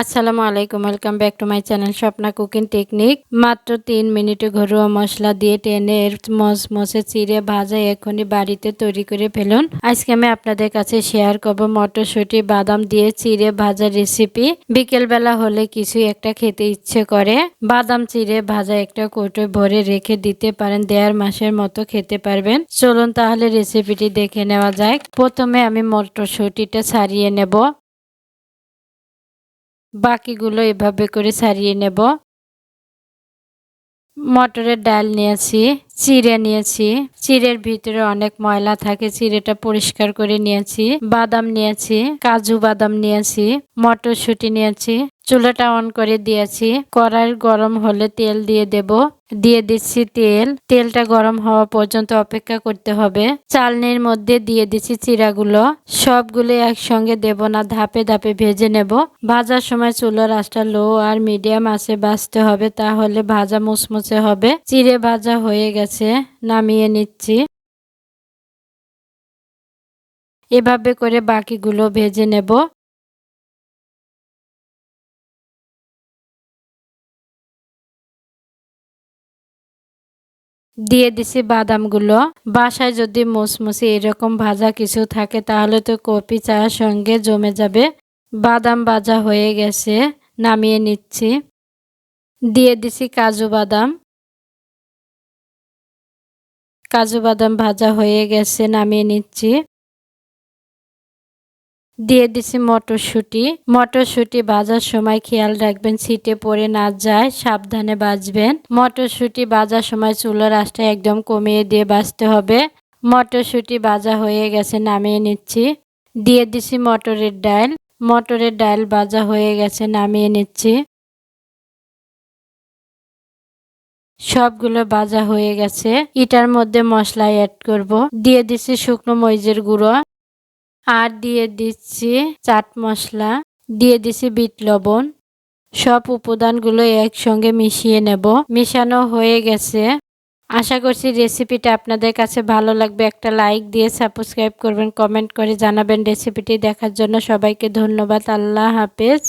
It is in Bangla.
আসসালামু আলাইকুম welcome back to my channel Swapna cooking technique মাত্র তিন মিনিটে ঘরোয়া মশলা দিয়ে টেনে এর মসমসে চিড়ে ভাজা এখনই বাড়িতে তৈরি করে ফেলুন। আজকে আমি আপনাদের কাছে শেয়ার করব মটরশুঁটি, বাদাম দিয়ে চিড়ে ভাজা রেসিপি বিকেলবেলা হলে কিছু একটা খেতে ইচ্ছে করে। বাদাম, চিড়ে ভাজা একটা কৌটোয় ভরে রেখে দিতে পারেন, দেড় মাসের মতো খেতে পারবেন। চলুন তাহলে রেসিপিটি দেখে নেওয়া যায় প্রথমে আমি মটরশুঁটিটা ছাড়িয়ে নেব। বাকিগুলো এভাবে করে ছাড়িয়ে নেব। মটরের ডাল নিয়েছি। চিড়ে নিয়েছি। চিড়ের ভিতরে অনেক ময়লা থাকে, চিড়েটা পরিষ্কার করে নিয়েছি। বাদাম নিয়েছি, কাজু বাদাম নিয়েছি, মটরশুঁটি নিয়েছি, চুলাটা অন করে দিয়েছি। কড়াই গরম হলে তেল দিয়ে দেব। দিয়ে দিচ্ছি তেল। তেলটা গরম হওয়া পর্যন্ত অপেক্ষা করতে হবে। চালনির মধ্যে দিয়ে দিচ্ছি চিরাগুলো সবগুলো একসঙ্গে দেব না, ধাপে ধাপে ভেজে নেব। ভাজার সময় চুলার আঁচটা লো আর মিডিয়াম আছে বাঁচতে হবে, তাহলে ভাজা মুচমুচে হবে। চিড়ে ভাজা হয়ে গেছে। নামিয়ে নিচ্ছি। এভাবে করে বাকিগুলো ভেজে নেব। দিয়ে দিছি বাদামগুলো। বাসায় যদি মুসমুসি এরকম ভাজা কিছু থাকে, তাহলে তো কপি চায়ের সঙ্গে জমে যাবে। বাদাম ভাজা হয়ে গেছে, নামিয়ে নিচ্ছি। দিয়ে দিছি কাজু বাদাম। কাজু বাদাম ভাজা হয়ে গেছে, নামিয়ে নিচ্ছি। দিয়ে দিছি মটরশুঁটি। মটরশুঁটি ভাজার সময় খেয়াল রাখবেন, ছিটে পড়ে না যায়, সাবধানে বাজবেন মটরশুঁটি ভাজার সময় চুলোর আঁচটা একদম কমিয়ে দিয়ে বাজতে হবে। মটরশুঁটি ভাজা হয়ে গেছে, নামিয়ে নিচ্ছি। দিয়ে দিছি মটরের ডাল। মটরের ডাল ভাজা হয়ে গেছে, নামিয়ে নিচ্ছি। সবগুলো ভাজা হয়ে গেছে। ইটার মধ্যে মশলা অ্যাড করব। দিয়ে দিছি শুকনো মরিচের গুঁড়ো। আর দিয়ে দিচ্ছি চাট মশলা। দিয়ে দিছি বিট লবণ। সব উপাদানগুলো একসঙ্গে মিশিয়ে নেব। মিশানো হয়ে গেছে। আশা করছি রেসিপিটা আপনাদের কাছে ভালো লাগবে। একটা লাইক দিয়ে সাবস্ক্রাইব করবেন, কমেন্ট করে জানাবেন রেসিপিটি দেখার জন্য। সবাইকে ধন্যবাদ। আল্লাহ হাফেজ।